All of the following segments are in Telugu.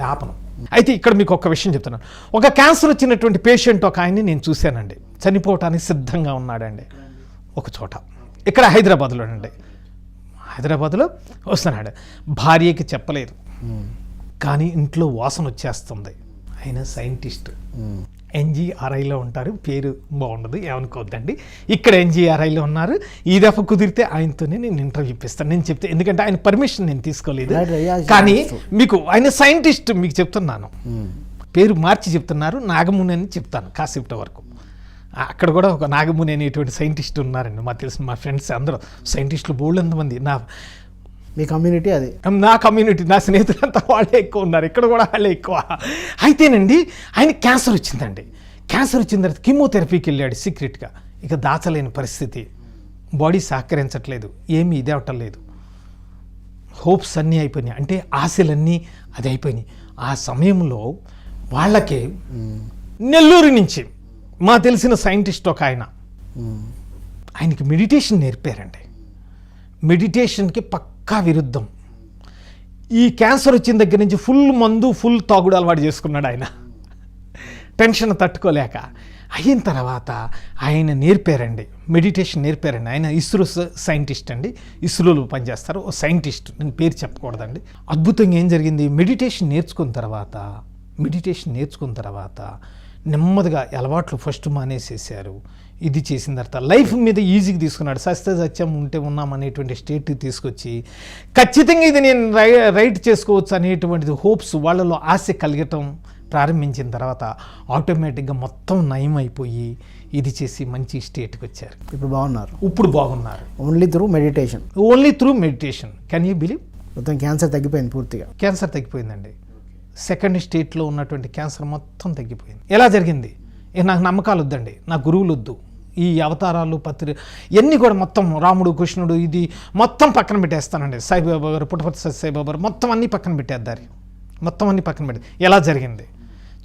ఆపను. అయితే ఇక్కడ మీకు ఒక విషయం చెప్తున్నాను. ఒక క్యాన్సర్ వచ్చినటువంటి పేషెంట్ ఒక ఆయన్ని నేను చూశానండి. చనిపోవటానికి సిద్ధంగా ఉన్నాడండి. ఒక చోట. ఇక్కడ హైదరాబాద్లోనండి హైదరాబాద్లో వస్తున్నాడు. భార్యకి చెప్పలేదు. కానీ ఇంట్లో వాసన వచ్చేస్తుంది. ఆయన సైంటిస్ట్. ఎన్జిఆర్ఐలో ఉంటారు. పేరు బాగుండదు ఏమనుకోవద్దండి. ఇక్కడ ఎన్జిఆర్ఐలో ఉన్నారు. ఈ దఫా కుదిరితే ఆయనతోనే నేను ఇంటర్వ్యూ ఇప్పిస్తాను. నేను చెప్తే ఎందుకంటే ఆయన పర్మిషన్ నేను తీసుకోలేదు. కానీ. మీకు ఆయన సైంటిస్ట్ మీకు చెప్తున్నాను. పేరు మార్చి చెప్తున్నారు నాగముని అని చెప్తాను కాసేపటి వరకు. అక్కడ కూడా ఒక నాగముని అనేటువంటి సైంటిస్ట్ ఉన్నారండి. మాకు తెలిసిన మా ఫ్రెండ్స్ అందరూ. సైంటిస్టులు బోల్డ్ మంది నా మీ కమ్యూనిటీ అది. నా కమ్యూనిటీ నా స్నేహితులంతా వాళ్ళే ఎక్కువ ఉన్నారు. ఇక్కడ కూడా వాళ్ళే ఎక్కువ. అయితేనండి ఆయన క్యాన్సర్ వచ్చిందండి. క్యాన్సర్ వచ్చిన తర్వాత కీమోథెరపీకి వెళ్ళాడు సీక్రెట్గా ఇక దాచలేని పరిస్థితి. బాడీ సహకరించట్లేదు. ఏమీ ఇదే అవటం లేదు. హోప్స్ అన్నీ అయిపోయినాయి. అంటే ఆశలన్నీ అది అయిపోయినాయి. ఆ సమయంలో వాళ్ళకి నెల్లూరు నుంచి మా తెలిసిన సైంటిస్ట్ ఒక ఆయన. ఆయనకి మెడిటేషన్ నేర్పారండి. మెడిటేషన్కి పక్కా విరుద్ధం. ఈ క్యాన్సర్ వచ్చిన దగ్గర నుంచి ఫుల్ మందు ఫుల్ తాగుడు అలవాటు చేసుకున్నాడు ఆయన. టెన్షన్ తట్టుకోలేక. అయిన తర్వాత ఆయన నేర్పారండి. మెడిటేషన్ నేర్పారండి. ఆయన ఇస్రో సైంటిస్ట్ అండి. ఇస్రోలో పనిచేస్తారు. ఓ సైంటిస్ట్. నేను పేరు చెప్పకూడదండి. అద్భుతంగా ఏం జరిగింది? మెడిటేషన్ నేర్చుకున్న తర్వాత మెడిటేషన్ నేర్చుకున్న తర్వాత నెమ్మదిగా అలవాట్లు ఫస్ట్ మానేసేసారు ఇది చేసిన తర్వాత లైఫ్ మీద ఈజీగా తీసుకున్నాడు. సస్త సత్యం ఉంటే ఉన్నాం అనేటువంటి స్టేట్ తీసుకొచ్చి ఖచ్చితంగా ఇది నేను రై రైట్ చేసుకోవచ్చు అనేటువంటిది హోప్స్ వాళ్ళలో ఆశ కలగటం ప్రారంభించిన తర్వాత ఆటోమేటిక్గా మొత్తం నయం అయిపోయి ఇది చేసి మంచి స్టేట్కి వచ్చారు. ఇప్పుడు బాగున్నారు. ఇప్పుడు బాగున్నారు. Only through meditation only through meditation can you believe మొత్తం క్యాన్సర్ తగ్గిపోయింది పూర్తిగా. క్యాన్సర్ తగ్గిపోయిందండి. సెకండ్ స్టేట్లో ఉన్నటువంటి క్యాన్సర్ మొత్తం తగ్గిపోయింది. ఎలా జరిగింది? నాకు నమ్మకాలు వద్దండి. నా గురువులు వద్దు. ఈ అవతారాలు పత్రి ఇవన్నీ కూడా మొత్తం రాముడు కృష్ణుడు ఇది మొత్తం పక్కన పెట్టేస్తానండి. సాయిబాబా గారు పుట్టపర్తి సాయిబాబారు గారు మొత్తం అన్నీ పక్కన పెట్టేద్దారు మొత్తం అన్నీ పక్కన పెట్టి ఎలా జరిగింది?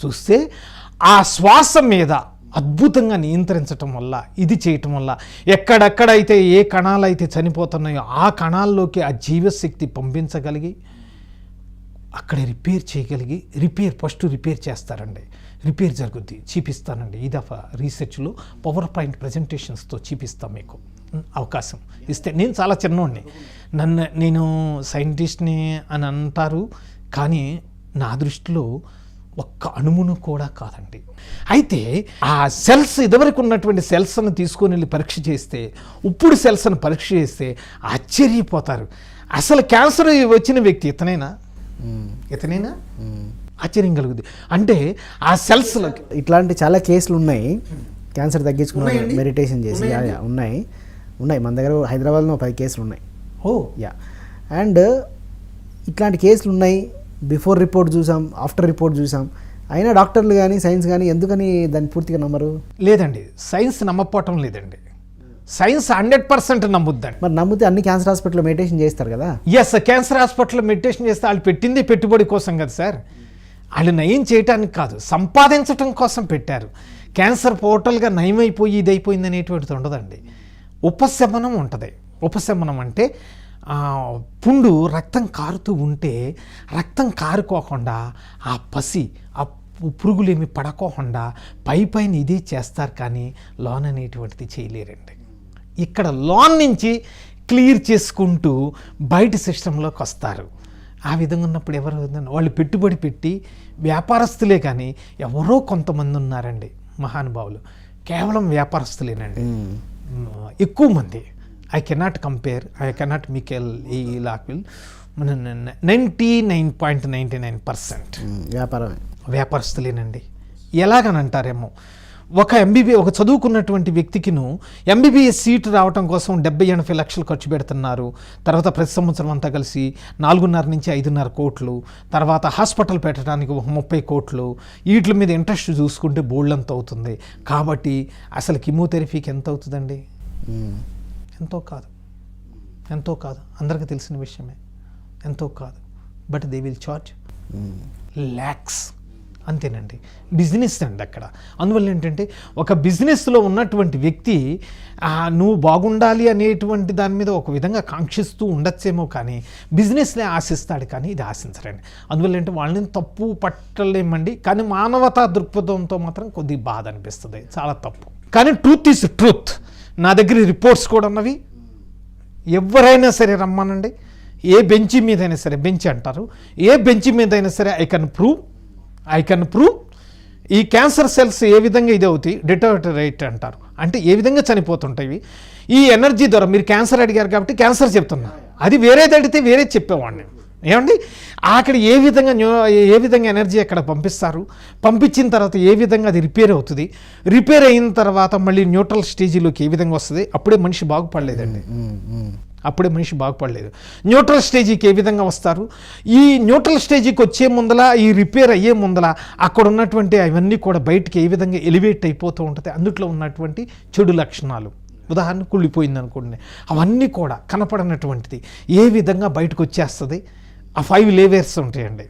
చూస్తే ఆ శ్వాస మీద అద్భుతంగా నియంత్రించటం వల్ల ఇది చేయటం వల్ల ఎక్కడెక్కడైతే ఏ కణాలు అయితే చనిపోతున్నాయో ఆ కణాల్లోకి ఆ జీవశక్తి పంపించగలిగి అక్కడ రిపేర్ చేయగలిగి రిపేర్ ఫస్ట్ రిపేర్ చేస్తారండి. రిపేర్ జరుగుద్ది. చూపిస్తానండి. ఈ దఫా రీసెర్చ్లో పవర్ పాయింట్ ప్రజెంటేషన్స్తో చూపిస్తాం మీకు. అవకాశం ఇస్తే. నేను చాలా చిన్నోడిని. నన్ను నేను సైంటిస్ట్ని అని అంటారు. కానీ నా దృష్టిలో ఒక్క అణుమును కూడా కాదండి. అయితే ఆ సెల్స్ ఇదివరకు ఉన్నటువంటి సెల్స్ను తీసుకొని వెళ్ళి పరీక్ష చేస్తే ఇప్పుడు సెల్స్ను పరీక్ష చేస్తే ఆశ్చర్యపోతారు. అసలు క్యాన్సర్ వచ్చిన వ్యక్తి ఇతనైనా? ఇతనైనా? ఆశ్చర్యం కలుగుద్ది. అంటే ఆ సెల్స్లోకి ఇట్లాంటి చాలా కేసులు ఉన్నాయి. క్యాన్సర్ తగ్గించుకున్న? మెడిటేషన్ చేసి. ఉన్నాయి. ఉన్నాయి. మన దగ్గర హైదరాబాద్లో పది కేసులు ఉన్నాయి. ఓ. యా. అండ్ ఇట్లాంటి కేసులు ఉన్నాయి. బిఫోర్ రిపోర్ట్ చూసాం ఆఫ్టర్ రిపోర్ట్ చూసాం. అయినా డాక్టర్లు కానీ సైన్స్ కానీ ఎందుకని దాన్ని పూర్తిగా నమ్మరు? లేదండి. సైన్స్ నమ్మకపోవటం లేదండి. సైన్స్ హండ్రెడ్ పర్సెంట్ నమ్ముద్దండి. మరి నమ్మితే అన్ని క్యాన్సర్ హాస్పిటల్లో మెడిటేషన్ చేస్తారు కదా? ఎస్ క్యాన్సర్ హాస్పిటల్లో మెడిటేషన్ చేస్తే వాళ్ళు పెట్టింది పెట్టుబడి కోసం కదా సార్. వాళ్ళు నయం చేయటానికి కాదు సంపాదించటం కోసం పెట్టారు. క్యాన్సర్ టోటల్గా నయమైపోయి ఇది అయిపోయింది అనేటువంటిది ఉండదండి. ఉపశమనం ఉంటుంది. ఉపశమనం అంటే పుండు రక్తం కారుతూ ఉంటే రక్తం కారుకోకుండా ఆ పసి ఆ పురుగులేమి పడకోకుండా పై పైన ఇదే చేస్తారు కానీ లోన్ అనేటువంటిది చేయలేరండి. ఇక్కడ లోన్ నుంచి క్లియర్ చేసుకుంటూ బయట సిస్టంలోకి వస్తారు. ఆ విధంగా ఉన్నప్పుడు ఎవరు వాళ్ళు పెట్టుబడి పెట్టి వ్యాపారస్తులే కానీ ఎవరో కొంతమంది ఉన్నారండి మహానుభావులు. కేవలం వ్యాపారస్తులేనండి. ఎక్కువ మంది. I cannot compare I cannot Mikel ఈ లాక్విల్. Ninety nine point ninety nine percent. Hmm, వ్యాపారమే. వ్యాపారస్తులేనండి. ఎలాగని అంటారేమో ఒక ఎంబీబీ ఒక చదువుకున్నటువంటి వ్యక్తికిను ఎంబీబీఎస్ సీట్ రావటం కోసం డెబ్బై ఎనభై లక్షలు ఖర్చు పెడుతున్నారు. తర్వాత ప్రతి సంవత్సరం అంతా కలిసి నాలుగున్నర నుంచి ఐదున్నర కోట్లు తర్వాత హాస్పిటల్ పెట్టడానికి ఒక ముప్పై కోట్లు. వీటి మీద ఇంట్రెస్ట్ చూసుకుంటే బోల్డ్ అవుతుంది. కాబట్టి అసలు కిమోథెరపీకి ఎంత అవుతుందండి. ఎంతో కాదు. ఎంతో కాదు. అందరికీ తెలిసిన విషయమే. ఎంతో కాదు. But they will charge. Lakhs అంతేనండి. బిజినెస్ అండి అక్కడ. అందువల్ల ఏంటంటే ఒక బిజినెస్లో ఉన్నటువంటి వ్యక్తి నువ్వు బాగుండాలి అనేటువంటి దాని మీద ఒక విధంగా కాంక్షిస్తూ ఉండొచ్చేమో కానీ బిజినెస్నే ఆశిస్తాడు కానీ ఇది ఆశించరండి. అందువల్ల ఏంటంటే వాళ్ళని తప్పు పట్టలేమండి. కానీ మానవతా దృక్పథంతో మాత్రం కొద్దిగా బాధ అనిపిస్తుంది. చాలా తప్పు. కానీ ట్రూత్ ఈజ్ ట్రూత్ నా దగ్గర రిపోర్ట్స్ కూడా ఉన్నవి. ఎవరైనా సరే రమ్మనండి. ఏ బెంచి మీదైనా సరే బెంచ్ అంటారు. ఏ బెంచ్ మీదైనా సరే I can prove I can prove ఈ క్యాన్సర్ సెల్స్ ఏ విధంగా ఇది అవుతాయి? డిటోరేట్ అంటారు. అంటే ఏ విధంగా చనిపోతుంటాయి ఈ ఎనర్జీ ద్వారా మీరు క్యాన్సర్ అడిగారు కాబట్టి క్యాన్సర్ చెప్తున్నా. అది వేరేది అడిగితే వేరే చెప్పేవాడిని. ఏమండి? అక్కడ ఏ విధంగా న్యూ- ఏ విధంగా ఎనర్జీ అక్కడ పంపిస్తారు? పంపించిన తర్వాత ఏ విధంగా అది రిపేర్ అవుతుంది? రిపేర్ అయిన తర్వాత మళ్ళీ న్యూట్రల్ స్టేజీలోకి ఏ విధంగా వస్తుంది? అప్పుడే మనిషి బాగుపడలేదండి. అప్పుడే మనిషి బాగుపడలేదు. న్యూట్రల్ స్టేజీకి ఏ విధంగా వస్తారు? ఈ న్యూట్రల్ స్టేజీకి వచ్చే ముందల ఈ రిపేర్ అయ్యే ముందల అక్కడ ఉన్నటువంటి అవన్నీ కూడా బయటికి ఏ విధంగా ఎలివేట్ అయిపోతూ ఉంటుంది? అందుట్లో ఉన్నటువంటి చెడు లక్షణాలు. ఉదాహరణ కుళ్ళిపోయింది అనుకోండి. అవన్నీ కూడా కనపడనటువంటిది ఏ విధంగా బయటకు వచ్చేస్తుంది? ఆ ఫైవ్ లేవేర్స్ ఉంటాయండి.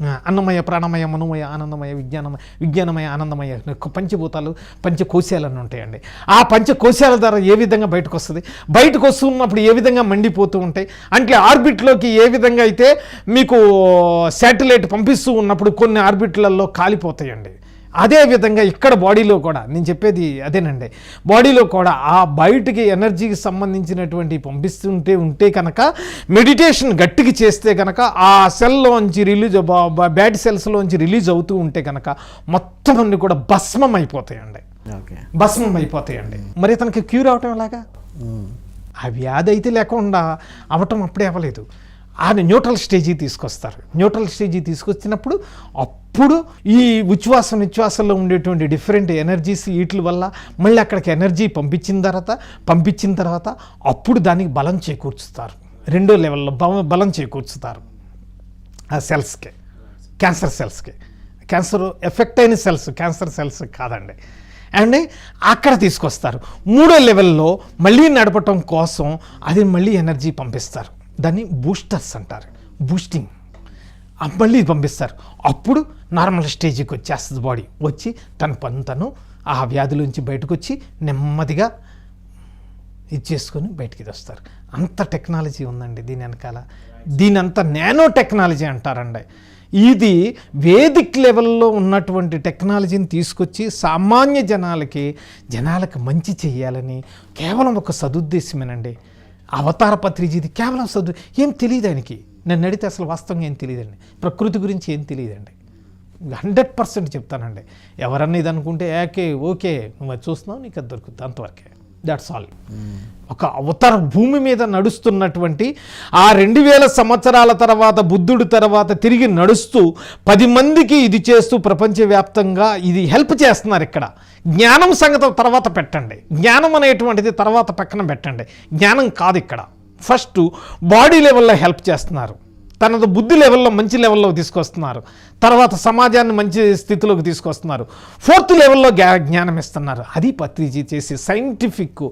అన్నమయ ప్రాణమయ మనోమయ ఆనందమయ విజ్ఞానమయ విజ్ఞానమయ ఆనందమయ పంచభూతాలు పంచకోశాలు అని ఉంటాయండి. ఆ పంచకోశాల ద్వారా ఏ విధంగా బయటకు వస్తుంది? బయటకు వస్తున్నప్పుడు ఏ విధంగా మండిపోతూ ఉంటాయి? అంటే ఆర్బిట్లోకి ఏ విధంగా అయితే మీకు శాటిలైట్ పంపిస్తూ ఉన్నప్పుడు కొన్ని ఆర్బిట్లలో కాలిపోతాయండి. అదే విధంగా ఇక్కడ బాడీలో కూడా నేను చెప్పేది అదేనండి. బాడీలో కూడా ఆ బయటికి ఎనర్జీకి సంబంధించినటువంటి పంపిస్తుంటే ఉంటే కనుక మెడిటేషన్ గట్టిగా చేస్తే కనుక ఆ సెల్లోంచి రిలీజ్ బ్యాడ్ సెల్స్లోంచి రిలీజ్ అవుతూ ఉంటే కనుక మొత్తం అన్ని కూడా భస్మం అయిపోతాయండి ఓకే. భస్మం అయిపోతాయండి మరి తనకి క్యూర్ అవటం ఎలాగా. ఆ వ్యాధి అయితే లేకుండా అవటం అప్పుడే అవ్వలేదు. ఆ న్యూట్రల్ స్టేజీ తీసుకొస్తారు. న్యూట్రల్ స్టేజీ తీసుకొచ్చినప్పుడు అప్పుడు ఈ ఉచ్ఛ్వాస నిశ్వాసంలో ఉండేటువంటి డిఫరెంట్ ఎనర్జీస్ వీటి వల్ల మళ్ళీ అక్కడికి ఎనర్జీ పంపించిన తర్వాత పంపించిన తర్వాత అప్పుడు దానికి బలం చేకూర్చుతారు. రెండో లెవెల్లో బలం చేకూర్చుతారు. ఆ సెల్స్కి. క్యాన్సర్ సెల్స్కి. క్యాన్సర్ ఎఫెక్ట్ అయిన సెల్స్ క్యాన్సర్ సెల్స్ కాదండి. అండ్ అక్కడ తీసుకొస్తారు. మూడో లెవెల్లో మళ్ళీ నడపటం కోసం అది మళ్ళీ ఎనర్జీ పంపిస్తారు. దాన్ని బూస్టర్స్ అంటారు. బూస్టింగ్ మళ్ళీ పంపిస్తారు. అప్పుడు నార్మల్ స్టేజ్కి వచ్చేస్తుంది బాడీ వచ్చి తన పని తను ఆ వ్యాధిలోంచి బయటకు వచ్చి నెమ్మదిగా ఇది చేసుకొని బయటికి వస్తారు అంత టెక్నాలజీ ఉందండి దీని వెనకాల. దీని అంత నానో టెక్నాలజీ అంటారండి. ఇది వేదిక్ లెవెల్లో ఉన్నటువంటి టెక్నాలజీని తీసుకొచ్చి సామాన్య జనాలకి జనాలకు మంచి చెయ్యాలని కేవలం ఒక సదుద్దేశమేనండి. అవతార పత్రిజీది కేవలం సదు ఏం తెలియదు ఆయనకి. నన్ను అడిగితే అసలు వాస్తవంగా ఏం తెలియదండి. ప్రకృతి గురించి ఏం తెలియదండి. హండ్రెడ్ పర్సెంట్ చెప్తానండి. ఎవరన్నా ఇది అనుకుంటే ఏకే ఓకే నువ్వు అది చూస్తున్నావు నీకు అది దొరుకుతుంది అంతవరకే. దట్స్ ఆల్ ఒక అవతార భూమి మీద నడుస్తున్నటువంటి ఆ రెండు వేల సంవత్సరాల తర్వాత బుద్ధుడి తర్వాత తిరిగి నడుస్తూ పది మందికి ఇది చేస్తూ ప్రపంచవ్యాప్తంగా ఇది హెల్ప్ చేస్తున్నారు ఇక్కడ. జ్ఞానం సంగతి తర్వాత పెట్టండి. జ్ఞానం అనేటువంటిది తర్వాత పక్కన పెట్టండి. జ్ఞానం కాదు ఇక్కడ. ఫస్ట్ బాడీ లెవెల్లో హెల్ప్ చేస్తున్నారు. తనది బుద్ధి లెవెల్లో మంచి లెవెల్లో తీసుకొస్తున్నారు. తర్వాత సమాజాన్ని మంచి స్థితిలోకి తీసుకొస్తున్నారు. ఫోర్త్ లెవెల్లో జ్ఞానం ఇస్తున్నారు. అది పత్రిజీ చేసే సైంటిఫిక్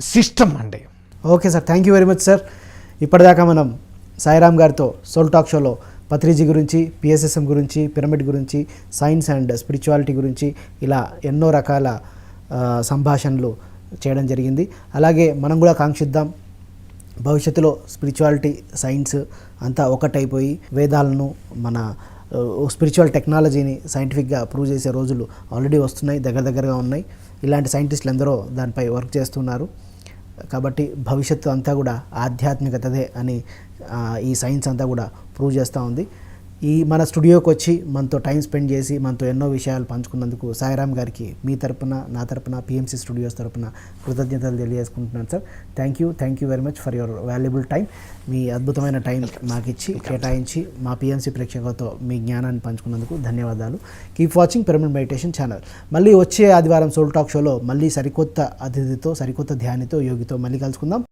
సిస్టమ్ అండి. Okay sir thank you very much sir. ఇప్పటిదాకా మనం సాయిరామ్ గారితో సోల్ టాక్ షోలో పత్రిజీ గురించి పిఎస్ఎస్ఎం గురించి పిరమిడ్ గురించి సైన్స్ అండ్ స్పిరిచువాలిటీ గురించి ఇలా ఎన్నో రకాల సంభాషణలు చేయడం జరిగింది. అలాగే మనం కూడా కాంక్షిద్దాం. భవిష్యత్తులో స్పిరిచువాలిటీ సైన్స్ అంతా ఒకటైపోయి వేదాలను మన స్పిరిచువల్ టెక్నాలజీని సైంటిఫిక్గా ప్రూవ్ చేసే రోజులు ఆల్రెడీ వస్తున్నాయి దగ్గర దగ్గరగా ఉన్నాయి. ఇలాంటి సైంటిస్టులు ఎందరో దానిపై వర్క్ చేస్తున్నారు. కాబట్టి భవిష్యత్తు అంతా కూడా ఆధ్యాత్మికతదే అని ఈ సైన్స్ అంతా కూడా ప్రూవ్ చేస్తూ ఉంది. ఈ మన స్టూడియోకి వచ్చి మనతో టైం స్పెండ్ చేసి మనతో ఎన్నో విషయాలు పంచుకున్నందుకు సాయిరామ్ గారికి మీ తరపున నా తరపున పిఎంసి స్టూడియోస్ తరపున కృతజ్ఞతలు తెలియజేసుకుంటున్నాను sir. Thank you thank you very much for your valuable time మీ అద్భుతమైన టైం మాకు ఇచ్చి కేటాయించి మా పిఎంసీ ప్రేక్షకులతో మీ జ్ఞానాన్ని పంచుకున్నందుకు ధన్యవాదాలు. Keep watching pyramid meditation channel మళ్ళీ వచ్చే ఆదివారం సోల్ టాక్ షోలో మళ్ళీ సరికొత్త అతిథితో సరికొత్త ధ్యానితో యోగితో మళ్ళీ కలుసుకుందాం.